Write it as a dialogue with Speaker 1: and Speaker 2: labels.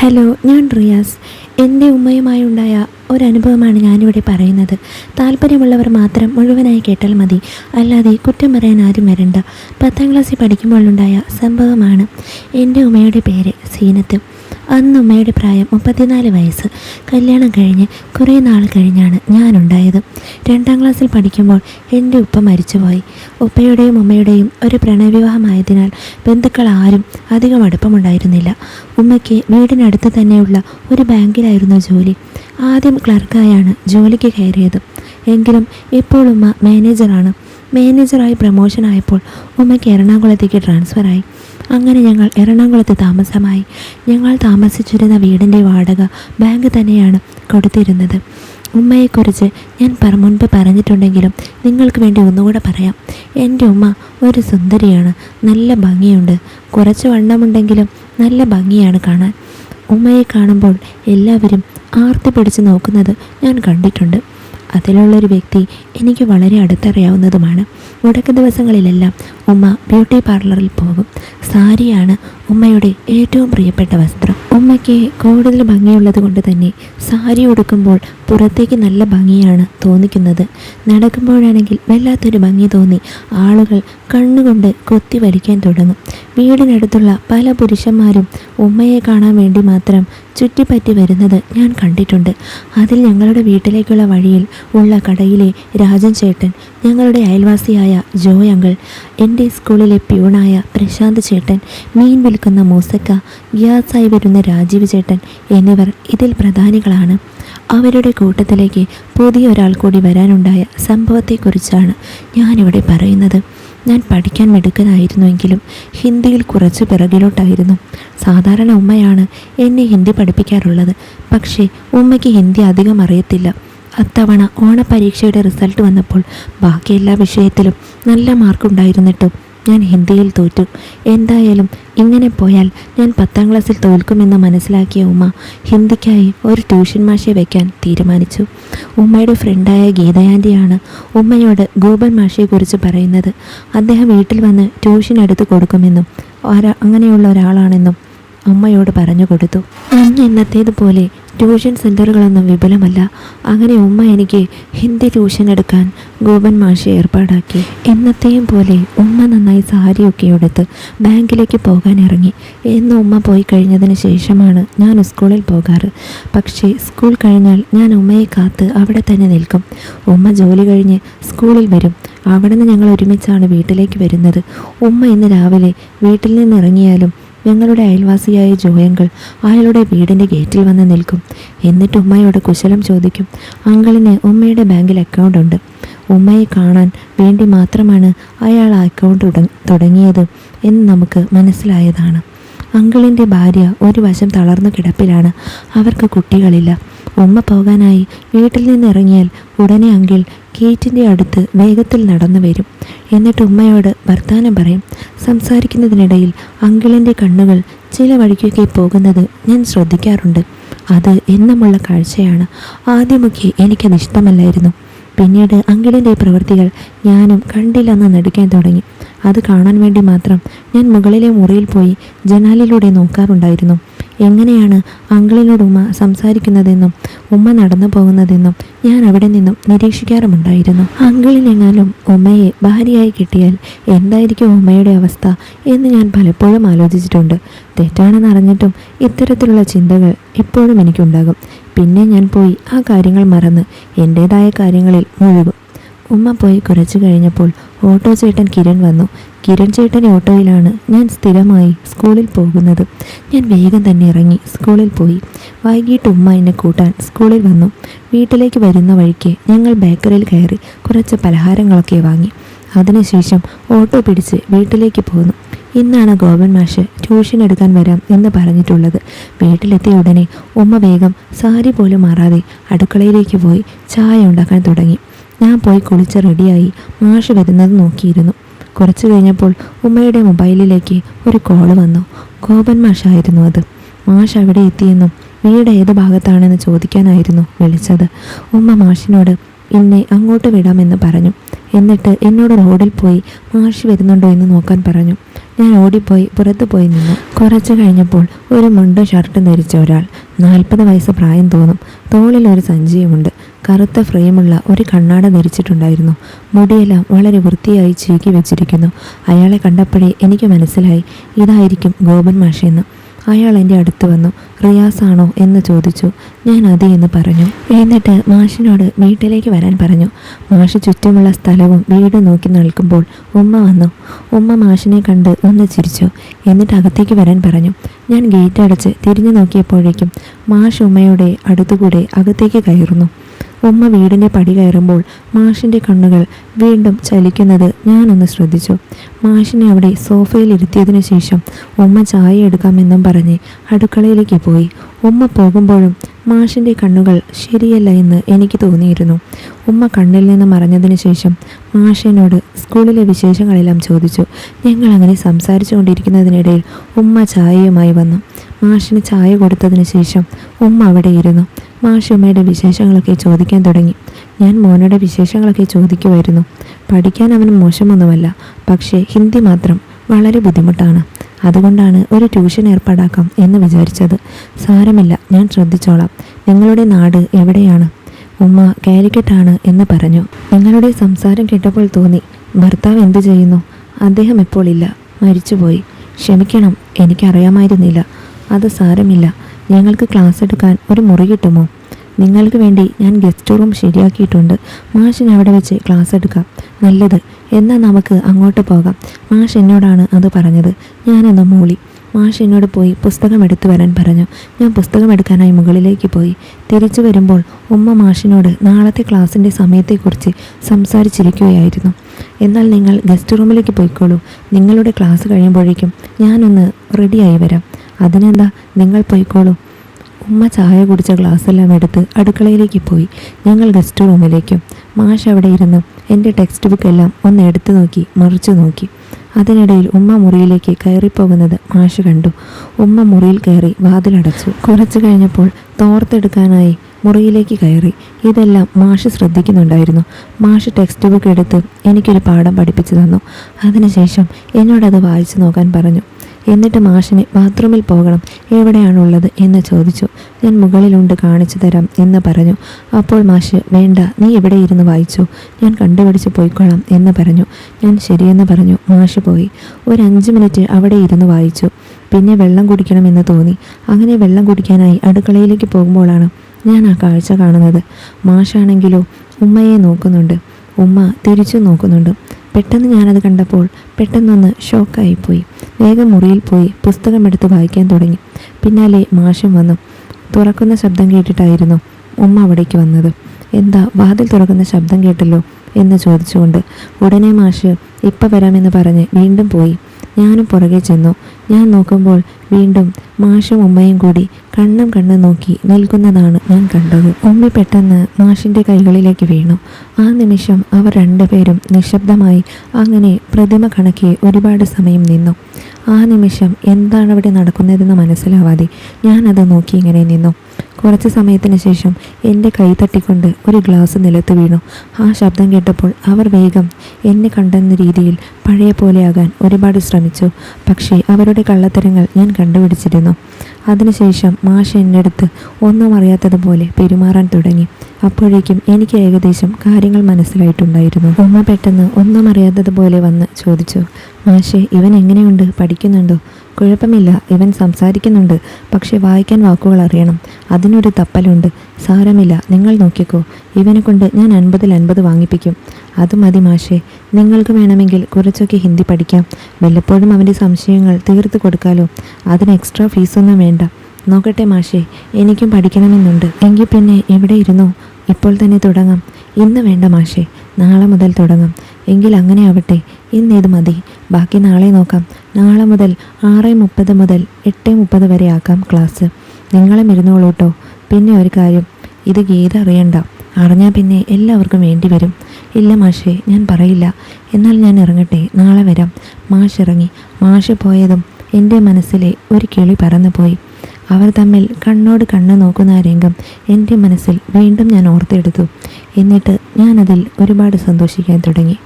Speaker 1: Hello ഞാൻ റിയാസ്. എന്റെ ഉമ്മയുമായി ഉണ്ടായ ഒരനുഭവമാണ് ഞാനിവിടെ പറയുന്നത്. താല്പര്യമുള്ളവർ മാത്രം മുഴുവനായി കേട്ടാൽ മതി. അല്ലാതെ കുറ്റം പറയാൻ ആരും വരണ്ട. പത്താം ക്ലാസ്സിൽ പഠിക്കുമ്പോഴുണ്ടായ സംഭവമാണ്. എന്റെ ഉമ്മയുടെ പേര് സീനത്ത്. അന്ന് ഉമ്മയുടെ പ്രായം മുപ്പത്തിനാല് വയസ്സ്. കല്യാണം കഴിഞ്ഞ് കുറേ നാൾ കഴിഞ്ഞാണ് ഞാനുണ്ടായത്. രണ്ടാം ക്ലാസ്സിൽ പഠിക്കുമ്പോൾ എന്റെ ഉപ്പ മരിച്ചുപോയി. ഉപ്പയുടെയും ഉമ്മയുടെയും ഒരു പ്രണയവിവാഹമായതിനാൽ ബന്ധുക്കൾ ആരും അധികം അടുപ്പമുണ്ടായിരുന്നില്ല. ഉമ്മയ്ക്ക് വീടിനടുത്ത് തന്നെയുള്ള ഒരു ബാങ്കിലായിരുന്നു ജോലി. ആദ്യം ക്ലർക്കായാണ് ജോലിക്ക് കയറിയത്. എങ്കിലും ഇപ്പോൾ ഉമ്മ മാനേജറാണ്. മാനേജറായി പ്രമോഷൻ ആയപ്പോൾ ഉമ്മയ്ക്ക് എറണാകുളത്തേക്ക് ട്രാൻസ്ഫറായി. അങ്ങനെ ഞങ്ങൾ എറണാകുളത്ത് താമസമായി. ഞങ്ങൾ താമസിച്ചിരുന്ന വീടിന്റെ വാടക ബാങ്ക് തന്നെയാണ് കൊടുത്തിരുന്നത്. ഉമ്മയെക്കുറിച്ച് ഞാൻ പറ മുൻപ് പറഞ്ഞിട്ടുണ്ടെങ്കിലും നിങ്ങൾക്ക് വേണ്ടി ഒന്നുകൂടെ പറയാം. എന്റെ ഉമ്മ ഒരു സുന്ദരിയാണ് നല്ല ഭംഗിയുണ്ട്. കുറച്ച് വണ്ണമുണ്ടെങ്കിലും നല്ല ഭംഗിയാണ് കാണാൻ. ഉമ്മയെ കാണുമ്പോൾ എല്ലാവരും ആർത്തി പിടിച്ച് നോക്കുന്നത് ഞാൻ കണ്ടിട്ടുണ്ട്. അതിലുള്ളൊരു വ്യക്തി എനിക്ക് വളരെ അടുത്തറിയാവുന്നതുമാണ്. മുടക്ക ദിവസങ്ങളിലെല്ലാം ഉമ്മ ബ്യൂട്ടി പാർലറിൽ പോകും. സാരിയാണ് ഉമ്മയുടെ ഏറ്റവും പ്രിയപ്പെട്ട വസ്ത്രം. ഉമ്മയ്ക്ക് കൂടുതൽ ഭംഗിയുള്ളത് കൊണ്ട് തന്നെ സാരി ഉടുക്കുമ്പോൾ പുറത്തേക്ക് നല്ല ഭംഗിയാണ് തോന്നിക്കുന്നത്. നടക്കുമ്പോഴാണെങ്കിൽ വല്ലാത്തൊരു ഭംഗി തോന്നി. ആളുകൾ കണ്ണുകൊണ്ട് കൊത്തി വലിക്കാൻ തുടങ്ങും. വീടിനടുത്തുള്ള പല പുരുഷന്മാരും ഉമ്മയെ കാണാൻ വേണ്ടി മാത്രം ചുറ്റിപ്പറ്റി വരുന്നത് ഞാൻ കണ്ടിട്ടുണ്ട്. അതിൽ ഞങ്ങളുടെ വീട്ടിലേക്കുള്ള വഴിയിൽ ഉള്ള കടയിലെ രാജൻ ചേട്ടൻ ഞങ്ങളുടെ അയൽവാസിയായ ജോയ് അങ്കിൾ എന്റെ സ്കൂളിലെ പ്യൂണായ പ്രശാന്ത് ചേട്ടൻ മീൻ വിൽക്കുന്ന മൂസക്ക ഗ്യാസായി വരുന്ന രാജീവ് ചേട്ടൻ എന്നിവർ ഇതിൽ പ്രധാനികളാണ്. അവരുടെ കൂട്ടത്തിലേക്ക് പുതിയ ഒരാൾ കൂടി വരാനുണ്ടായ സംഭവത്തെക്കുറിച്ചാണ് ഞാനിവിടെ പറയുന്നത്. ഞാൻ പഠിക്കാൻ മിടുക്കനായിരുന്നുവെങ്കിലും ഹിന്ദിയിൽ കുറച്ച് പിറകിലോട്ടായിരുന്നു. സാധാരണ ഉമ്മയാണ് എന്നെ ഹിന്ദി പഠിപ്പിക്കാറുള്ളത്. പക്ഷേ ഉമ്മയ്ക്ക് ഹിന്ദി അധികം അറിയത്തില്ല. അത്തവണ ഓണപരീക്ഷയുടെ റിസൾട്ട് വന്നപ്പോൾ ബാക്കി എല്ലാ വിഷയത്തിലും നല്ല മാർക്കുണ്ടായിരുന്നിട്ടും ഞാൻ ഹിന്ദിയിൽ തോറ്റു. എന്തായാലും ഇങ്ങനെ പോയാൽ ഞാൻ പത്താം ക്ലാസ്സിൽ തോൽക്കുമെന്ന് മനസ്സിലാക്കിയ ഉമ്മ ഹിന്ദിക്കായി ഒരു ട്യൂഷൻ മാഷെ വയ്ക്കാൻ തീരുമാനിച്ചു. ഉമ്മയുടെ ഫ്രണ്ടായ ഗീതയാന്റിയാണ് ഉമ്മയോട് ഗൂബൻ മാഷയെക്കുറിച്ച് പറയുന്നത്. അദ്ദേഹം വീട്ടിൽ വന്ന് ട്യൂഷൻ എടുത്ത് കൊടുക്കുമെന്നും അങ്ങനെയുള്ള ഒരാളാണെന്നും അമ്മയോട് പറഞ്ഞു കൊടുത്തു. അന്ന് എന്നത്തേതുപോലെ ട്യൂഷൻ സെന്ററുകളൊന്നും വിപുലമല്ല. അങ്ങനെ ഉമ്മ എനിക്ക് ഹിന്ദി ട്യൂഷൻ എടുക്കാൻ ഗോപൻ മാഷി ഏർപ്പാടാക്കി. എന്നത്തെയും പോലെ ഉമ്മ നന്നായി സാരിയൊക്കെ എടുത്ത് ബാങ്കിലേക്ക് പോകാൻ ഇറങ്ങി. എന്ന് ഉമ്മ പോയി കഴിഞ്ഞതിന് ശേഷമാണ് ഞാൻ സ്കൂളിൽ പോകാറ്. പക്ഷേ സ്കൂൾ കഴിഞ്ഞാൽ ഞാൻ ഉമ്മയെ കാത്ത് അവിടെ തന്നെ നിൽക്കും. ഉമ്മ ജോലി കഴിഞ്ഞ് സ്കൂളിൽ വരും. അവിടെ നിന്ന് ഞങ്ങൾ ഒരുമിച്ചാണ് വീട്ടിലേക്ക് വരുന്നത്. ഉമ്മ ഇന്ന് രാവിലെ വീട്ടിൽ നിന്ന് ഇറങ്ങിയാലും ഞങ്ങളുടെ അയൽവാസിയായ ജോയങ്കൾ അയാളുടെ വീടിന്റെ ഗേറ്റിൽ വന്ന് നിൽക്കും. എന്നിട്ട് ഉമ്മയോട് കുശലം ചോദിക്കും അങ്കിളിന് ഉമ്മയുടെ ബാങ്കിൽ അക്കൗണ്ട് ഉണ്ട്. ഉമ്മയെ കാണാൻ വേണ്ടി മാത്രമാണ് അയാൾ ആ അക്കൗണ്ട് തുടങ്ങിയത് എന്ന് നമുക്ക് മനസ്സിലായതാണ്. അങ്കിളിന്റെ ഭാര്യ ഒരു വശം തളർന്നു കിടപ്പിലാണ്. അവർക്ക് കുട്ടികളില്ല. ഉമ്മ പോകാനായി വീട്ടിൽ നിന്ന് ഇറങ്ങിയാൽ ഉടനെ അങ്കിൾ ഗേറ്റിന്റെ അടുത്ത് വേഗത്തിൽ നടന്നു വരും. എന്നിട്ട് ഉമ്മയോട് വർത്താനം പറയും. സംസാരിക്കുന്നതിനിടയിൽ അങ്കിളിന്റെ കണ്ണുകൾ ചില വഴിക്കൊക്കെ പോകുന്നത് ഞാൻ ശ്രദ്ധിക്കാറുണ്ട്. അത് എന്നുമുള്ള കാഴ്ചയാണ്. ആദ്യമൊക്കെ എനിക്കത് ഇഷ്ടമല്ലായിരുന്നു. പിന്നീട് അങ്കിളിന്റെ പ്രവൃത്തികൾ ഞാനും കണ്ടില്ലെന്ന് നടിക്കാൻ തുടങ്ങി. അത് കാണാൻ വേണ്ടി മാത്രം ഞാൻ മുകളിലെ മുറിയിൽ പോയി ജനാലിലൂടെ നോക്കാറുണ്ടായിരുന്നു. എങ്ങനെയാണ് അങ്കിളിനോട് ഉമ്മ സംസാരിക്കുന്നതെന്നും ഉമ്മ നടന്നു പോകുന്നതെന്നും ഞാൻ അവിടെ നിന്നും നിരീക്ഷിക്കാറുമുണ്ടായിരുന്നു. അങ്കിളിനെങ്ങാനും ഉമ്മയെ ഭാര്യയായി കിട്ടിയാൽ എന്തായിരിക്കും ഉമ്മയുടെ അവസ്ഥ എന്ന് ഞാൻ പലപ്പോഴും ആലോചിച്ചിട്ടുണ്ട്. തെറ്റാണെന്ന് അറിഞ്ഞിട്ടും ഇത്തരത്തിലുള്ള ചിന്തകൾ ഇപ്പോഴും എനിക്കുണ്ടാകും. പിന്നെ ഞാൻ പോയി ആ കാര്യങ്ങൾ മറന്ന് എന്റേതായ കാര്യങ്ങളിൽ മുഴുകും. ഉമ്മ പോയി കുറച്ചു കഴിഞ്ഞപ്പോൾ ഓട്ടോ ചേട്ടൻ കിരൺ വന്നു. കിരൺ ചേട്ടൻ ഓട്ടോയിലാണ്. ഞാൻ സ്ഥിരമായി സ്കൂളിൽ പോകുന്നത്. ഞാൻ വേഗം തന്നെ ഇറങ്ങി സ്കൂളിൽ പോയി. വൈകിട്ട് ഉമ്മ എന്നെ കൂട്ടാൻ സ്കൂളിൽ വന്നു. വീട്ടിലേക്ക് വരുന്ന വഴിക്ക് ഞങ്ങൾ ബേക്കറിയിൽ കയറി കുറച്ച് പലഹാരങ്ങളൊക്കെ വാങ്ങി. അതിനുശേഷം ഓട്ടോ പിടിച്ച് വീട്ടിലേക്ക് പോന്നു. ഇന്നാണ് ഗോപൻ മാഷ് ട്യൂഷൻ എടുക്കാൻ വരാം എന്ന് പറഞ്ഞിട്ടുള്ളത്. വീട്ടിലെത്തിയ ഉടനെ ഉമ്മ വേഗം സാരി പോലും മാറാതെ അടുക്കളയിലേക്ക് പോയി ചായ ഉണ്ടാക്കാൻ തുടങ്ങി. ഞാൻ പോയി കുളിച്ച് റെഡിയായി മാഷ് വരുന്നത് നോക്കിയിരുന്നു. കുറച്ച് കഴിഞ്ഞപ്പോൾ ഉമ്മയുടെ മൊബൈലിലേക്ക് ഒരു കോൾ വന്നു. ഗോപൻ മാഷായിരുന്നു അത്. മാഷ് അവിടെ എത്തിയെന്നും വീട് ഏത് ഭാഗത്താണെന്ന് ചോദിക്കാനായിരുന്നു വിളിച്ചത്. ഉമ്മ മാഷിനോട് എന്നെ അങ്ങോട്ട് വിടാമെന്ന് പറഞ്ഞു. എന്നിട്ട് എന്നോട് റോഡിൽ പോയി മാഷ് വരുന്നുണ്ടോ എന്ന് നോക്കാൻ പറഞ്ഞു. ഞാൻ ഓടിപ്പോയി പുറത്തു പോയി നിന്നു. കുറച്ചു കഴിഞ്ഞപ്പോൾ ഒരു മുണ്ടും ഷർട്ടും ധരിച്ച ഒരാൾ. നാൽപ്പത് വയസ്സ് പ്രായം തോന്നും. തോളിൽ ഒരു സഞ്ചിയുമുണ്ട്. കറുത്ത ഫ്രെയിമുള്ള ഒരു കണ്ണാട ധരിച്ചിട്ടുണ്ടായിരുന്നു. മുടിയെല്ലാം വളരെ വൃത്തിയായി ചീക്കി വെച്ചിരിക്കുന്നു. അയാളെ കണ്ടപ്പോഴേ എനിക്ക് മനസ്സിലായി. ഇതായിരിക്കും ഗോപൻ മാഷെന്ന്. അയാൾ എന്റെ അടുത്ത് വന്നു റിയാസാണോ എന്ന് ചോദിച്ചു. ഞാൻ അതെ എന്ന് പറഞ്ഞു. എന്നിട്ട് മാഷിനോട് വീട്ടിലേക്ക് വരാൻ പറഞ്ഞു. മാഷ് ചുറ്റുമുള്ള സ്ഥലവും വീട് നോക്കി നിൽക്കുമ്പോൾ ഉമ്മ വന്നു. ഉമ്മ മാഷിനെ കണ്ട് ഒന്ന് ചിരിച്ചു. എന്നിട്ട് അകത്തേക്ക് വരാൻ പറഞ്ഞു. ഞാൻ ഗേറ്റ് അടച്ച് തിരിഞ്ഞു നോക്കിയപ്പോഴേക്കും മാഷ് ഉമ്മയുടെ അടുത്തുകൂടെ അകത്തേക്ക് കയറുന്നു. ഉമ്മ വീടിന്റെ പടി കയറുമ്പോൾ മാഷിന്റെ കണ്ണുകൾ വീണ്ടും ചലിക്കുന്നത് ഞാനൊന്ന് ശ്രദ്ധിച്ചു. മാഷിനെ അവിടെ സോഫയിൽ ഇരുത്തിയതിനു ശേഷം ഉമ്മ ചായ എടുക്കാമെന്നും പറഞ്ഞ് അടുക്കളയിലേക്ക് പോയി. ഉമ്മ പോകുമ്പോഴും മാഷിന്റെ കണ്ണുകൾ ശരിയല്ല എന്ന് എനിക്ക് തോന്നിയിരുന്നു. ഉമ്മ കണ്ണിൽ നിന്ന് മറഞ്ഞതിന് ശേഷം മാഷിനോട് സ്കൂളിലെ വിശേഷങ്ങളെല്ലാം ചോദിച്ചു. ഞങ്ങൾ അങ്ങനെ സംസാരിച്ചു കൊണ്ടിരിക്കുന്നതിനിടയിൽ ഉമ്മ ചായയുമായി വന്നു. മാഷിന് ചായ കൊടുത്തതിന് ശേഷം ഉമ്മ അവിടെ ഇരുന്നു. മാഷ് ഉമ്മയുടെ വിശേഷങ്ങളൊക്കെ ചോദിക്കാൻ തുടങ്ങി. ഞാൻ മോനയുടെ വിശേഷങ്ങളൊക്കെ ചോദിക്കുമായിരുന്നു പഠിക്കാൻ അവന് മോശമൊന്നുമല്ല. പക്ഷേ ഹിന്ദി മാത്രം വളരെ ബുദ്ധിമുട്ടാണ്. അതുകൊണ്ടാണ് ഒരു ട്യൂഷൻ ഏർപ്പാടാക്കാം എന്ന് വിചാരിച്ചത്. സാരമില്ല ഞാൻ ശ്രദ്ധിച്ചോളാം. നിങ്ങളുടെ നാട് എവിടെയാണ്? ഉമ്മ കാലിക്കറ്റാണ് എന്ന് പറഞ്ഞു. നിങ്ങളുടെ സംസാരം കേട്ടപ്പോൾ തോന്നി ഭർത്താവ് എന്തു ചെയ്യുന്നു? അദ്ദേഹം ഇപ്പോൾ ഇല്ല? മരിച്ചുപോയി. ക്ഷമിക്കണം എനിക്കറിയാമായിരുന്നില്ല. അത് സാരമില്ല. ഞങ്ങൾക്ക് ക്ലാസ് എടുക്കാൻ ഒരു മുറി കിട്ടുമോ? നിങ്ങൾക്ക് വേണ്ടി ഞാൻ ഗസ്റ്റ് റൂം ശരിയാക്കിയിട്ടുണ്ട്. മാഷിന് അവിടെ വെച്ച് ക്ലാസ് എടുക്കാം. നല്ലത്. എന്നാൽ നമുക്ക് അങ്ങോട്ട് പോകാം. മാഷ് എന്നോടാണ് അത് പറഞ്ഞത്. ഞാനെന്ന മൂളി. മാഷ് എന്നോട് പോയി പുസ്തകം എടുത്തു വരാൻ പറഞ്ഞു. ഞാൻ പുസ്തകം എടുക്കാനായി മുകളിലേക്ക് പോയി. തിരിച്ചു വരുമ്പോൾ ഉമ്മ മാഷിനോട് നാളത്തെ ക്ലാസ്സിന്റെ സമയത്തെക്കുറിച്ച് സംസാരിച്ചിരിക്കുകയായിരുന്നു. എന്നാൽ നിങ്ങൾ ഗസ്റ്റ് റൂമിലേക്ക് പോയിക്കോളൂ. നിങ്ങളുടെ ക്ലാസ് കഴിയുമ്പോഴേക്കും ഞാനൊന്ന് റെഡിയായി വരാം. അതിനെന്താ? നിങ്ങൾ പോയിക്കോളൂ. ഉമ്മ ചായ കുടിച്ച ഗ്ലാസ്സെല്ലാം എടുത്ത് അടുക്കളയിലേക്ക് പോയി. ഞങ്ങൾ ഗസ്റ്റ് റൂമിലേക്കും. മാഷ് അവിടെ ഇരുന്ന്. എന്റെ ടെക്സ്റ്റ് ബുക്ക് എല്ലാം ഒന്ന് എടുത്തു നോക്കി മറിച്ചു നോക്കി. അതിനിടയിൽ ഉമ്മ മുറിയിലേക്ക് കയറിപ്പോകുന്നത് മാഷ് കണ്ടു. ഉമ്മ മുറിയിൽ കയറി വാതിലടച്ചു. കുറച്ചു കഴിഞ്ഞപ്പോൾ തോർത്തെടുക്കാനായി മുറിയിലേക്ക് കയറി. ഇതെല്ലാം മാഷ് ശ്രദ്ധിക്കുന്നുണ്ടായിരുന്നു. മാഷ് ടെക്സ്റ്റ് ബുക്ക് എടുത്ത് എനിക്കൊരു പാഠം പഠിപ്പിച്ചു തന്നു. അതിനുശേഷം എന്നോടത് വായിച്ചു നോക്കാൻ പറഞ്ഞു. എന്നിട്ട് മാഷിനെ ബാത്റൂമിൽ പോകണം. എവിടെയാണുള്ളത് എന്ന് ചോദിച്ചു. ഞാൻ മുകളിലുണ്ട് കാണിച്ചു തരാം എന്ന് പറഞ്ഞു. അപ്പോൾ മാഷ് വേണ്ട നീ ഇവിടെ ഇരുന്ന് വായിച്ചു. ഞാൻ കണ്ടുപിടിച്ച് പോയിക്കൊള്ളാം എന്ന് പറഞ്ഞു. ഞാൻ ശരിയെന്ന് പറഞ്ഞു. മാഷ് പോയി. ഒരു അഞ്ച് മിനിറ്റ് അവിടെ ഇരുന്ന് വായിച്ചു. പിന്നെ വെള്ളം കുടിക്കണമെന്ന് തോന്നി. അങ്ങനെ വെള്ളം കുടിക്കാനായി അടുക്കളയിലേക്ക് പോകുമ്പോഴാണ് ഞാൻ ആ കാഴ്ച കാണുന്നത്. മാഷാണെങ്കിലോ ഉമ്മയെ നോക്കുന്നുണ്ട്. ഉമ്മ തിരിച്ചു നോക്കുന്നുണ്ട്. പെട്ടെന്ന് ഞാനത് കണ്ടപ്പോൾ പെട്ടെന്നൊന്ന് ഷോക്കായിപ്പോയി. വേഗം മുറിയിൽ പോയി പുസ്തകമെടുത്ത് വായിക്കാൻ തുടങ്ങി. പിന്നാലെ മാഷം വന്നു. തുറക്കുന്ന ശബ്ദം കേട്ടിട്ടായിരുന്നു ഉമ്മ അവിടേക്ക് വന്നത്. എന്താ വാതിൽ തുറക്കുന്ന ശബ്ദം കേട്ടല്ലോ എന്ന് ചോദിച്ചുകൊണ്ട് ഉടനെ മാഷ് ഇപ്പം വരാമെന്ന് പറഞ്ഞ് വീണ്ടും പോയി. ഞാനും പുറകെ ചെന്നു. ഞാൻ നോക്കുമ്പോൾ വീണ്ടും മാഷും ഉമ്മയും കൂടി കണ്ണും കണ്ണ് നോക്കി നിൽക്കുന്നതാണ് ഞാൻ കണ്ടത്. ഉമ്മ പെട്ടെന്ന് മാഷിന്റെ കൈകളിലേക്ക് വീണു. ആ നിമിഷം അവർ രണ്ടുപേരും നിശബ്ദമായി അങ്ങനെ പ്രതിമ കണക്കെ ഒരുപാട് സമയം നിന്നു. ആ നിമിഷം എന്താണ് അവിടെ നടക്കുന്നതെന്ന് മനസ്സിലാവാതെ ഞാനത് നോക്കി ഇങ്ങനെ നിന്നു. കുറച്ച് സമയത്തിന് ശേഷം എന്റെ കൈ തട്ടിക്കൊണ്ട് ഒരു ഗ്ലാസ് നിലത്ത് വീണു. ആ ശബ്ദം കേട്ടപ്പോൾ അവർ വേഗം എന്നെ കണ്ടെന്ന രീതിയിൽ പഴയ പോലെയാകാൻ ഒരുപാട് ശ്രമിച്ചു. പക്ഷേ അവരുടെ കള്ളത്തരങ്ങൾ ഞാൻ കണ്ടുപിടിച്ചിരുന്നു. അതിനുശേഷം മാഷ എന്റെ അടുത്ത് ഒന്നും അറിയാത്തതുപോലെ പെരുമാറാൻ തുടങ്ങി. അപ്പോഴേക്കും എനിക്ക് ഏകദേശം കാര്യങ്ങൾ മനസ്സിലായിട്ടുണ്ടായിരുന്നു. ഉമ്മ പെട്ടെന്ന് ഒന്നും അറിയാത്തതുപോലെ വന്ന് ചോദിച്ചു മാഷെ ഇവൻ എങ്ങനെയുണ്ട്? പഠിക്കുന്നുണ്ടോ? കുഴപ്പമില്ല. ഇവൻ സംസാരിക്കുന്നുണ്ട്. പക്ഷെ വായിക്കാൻ വാക്കുകൾ അറിയണം. അതിനൊരു തപ്പലുണ്ട്. സാരമില്ല. നിങ്ങൾ നോക്കിക്കോ. ഇവനെ കൊണ്ട് ഞാൻ അൻപതിൽ അൻപത് വാങ്ങിപ്പിക്കും. അത് മതി മാഷെ. നിങ്ങൾക്ക് വേണമെങ്കിൽ കുറച്ചൊക്കെ ഹിന്ദി പഠിക്കാം. വല്ലപ്പോഴും അവന്റെ സംശയങ്ങൾ തീർത്തു കൊടുക്കാലോ. അതിന് എക്സ്ട്രാ ഫീസൊന്നും വേണ്ട. നോക്കട്ടെ മാഷേ. എനിക്കും പഠിക്കണമെന്നുണ്ട്. എങ്കിൽ പിന്നെ എവിടെ ഇരുന്നോ? ഇപ്പോൾ തന്നെ തുടങ്ങാം. ഇന്ന് വേണ്ട മാഷേ. നാളെ മുതൽ തുടങ്ങാം. എങ്കിൽ അങ്ങനെ ആവട്ടെ. ഇന്നിത് മതി. ബാക്കി നാളെ നോക്കാം. നാളെ മുതൽ ആറ് മുപ്പത് മുതൽ എട്ട് മുപ്പത് വരെ ആക്കാം ക്ലാസ്. നിങ്ങളും ഇരുന്നോളൂ കേട്ടോ പിന്നെ ഒരു കാര്യം. ഇത് ഗീത അറിയണ്ട. അറിഞ്ഞാൽ പിന്നെ എല്ലാവർക്കും വേണ്ടി വരും. ഇല്ല മാഷേ ഞാൻ പറയില്ല. എന്നാൽ ഞാൻ ഇറങ്ങട്ടെ. നാളെ വരാം. മാഷ് ഇറങ്ങി. മാഷ് പോയതും എന്റെ മനസ്സിലെ ഒരു കിളി പറന്നുപോയി. അവർ തമ്മിൽ കണ്ണോട് കണ്ണ് നോക്കുന്ന രംഗം എന്റെ മനസ്സിൽ വീണ്ടും ഞാൻ ഓർത്തെടുത്തു. എന്നിട്ട് ഞാനതിൽ ഒരുപാട് സന്തോഷിക്കാൻ തുടങ്ങി.